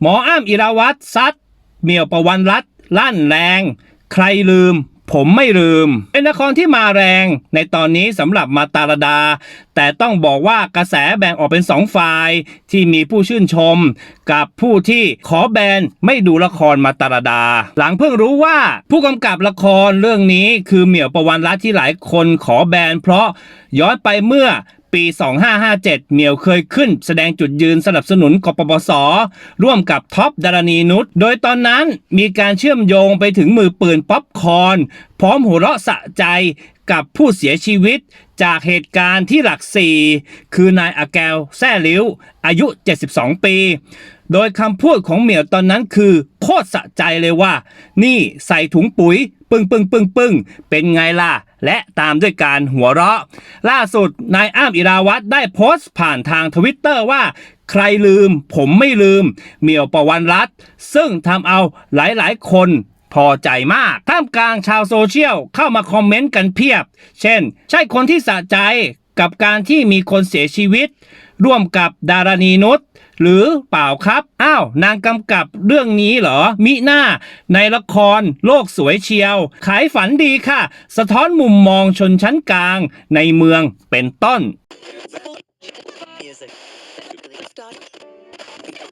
หมออ้ามอิราวัตรซัดเมียวประวันรัตลั่นแรง ใครลืม ผมไม่ลืม เป็นละครที่มาแรง ในตอนนี้สำหรับมาตาลดา แต่ต้องบอกว่ากระแสแบ่งออกเป็นสองฝ่าย ที่มีผู้ชื่นชม กับผู้ที่ขอแบนไม่ดูละครมาตาลดา หลังเพิ่งรู้ว่าผู้กำกับละครเรื่องนี้คือเหมี่ยวประวันรัตที่หลายคนขอแบนเพราะย้อนไปเมื่อ ปี 2557 เหมียวเคยขึ้น แสดงจุดยืนสนับสนุนกปปส ร่วมกับท็อปดารณีนุช โดยตอนนั้นมีการเชื่อมโยงไปถึงมือปืนป๊อปคอน พร้อมหัวเราะสะใจกับผู้เสียชีวิตจากเหตุการณ์ที่หลักสี่คือนายอาแกวแซ่ลิ้ว อายุ 72 ปี โดยคำพูดของเหมียวตอนนั้นคือ โคตรสะใจเลยว่า นี่ใส่ถุงปุ๋ย ปึ้งปึ้งปึ้งปึ้งเป็นไงล่ะ และตามด้วยการหัวเราะ ล่าสุดนายอ้ามอิราวัตรได้โพสต์ผ่านทางทวิตเตอร์ว่าใครลืม ผมไม่ลืม เมียวประวันรัตซึ่งทำเอาหลายๆ คนพอใจมาก ท่ามกลางชาวโซเชียลเข้ามาคอมเมนต์กันเพียบ เช่น ใช่คนที่สะใจกับการที่มีคนเสียชีวิต ร่วมกับดารณีนุช หรือเปล่าครับ อ้าว นางกำกับเรื่องนี้เหรอ มิหน้า ในละครโลกสวยเชียว ขายฝันดีค่ะ สะท้อนมุมมองชนชั้นกลางในเมืองเป็นต้น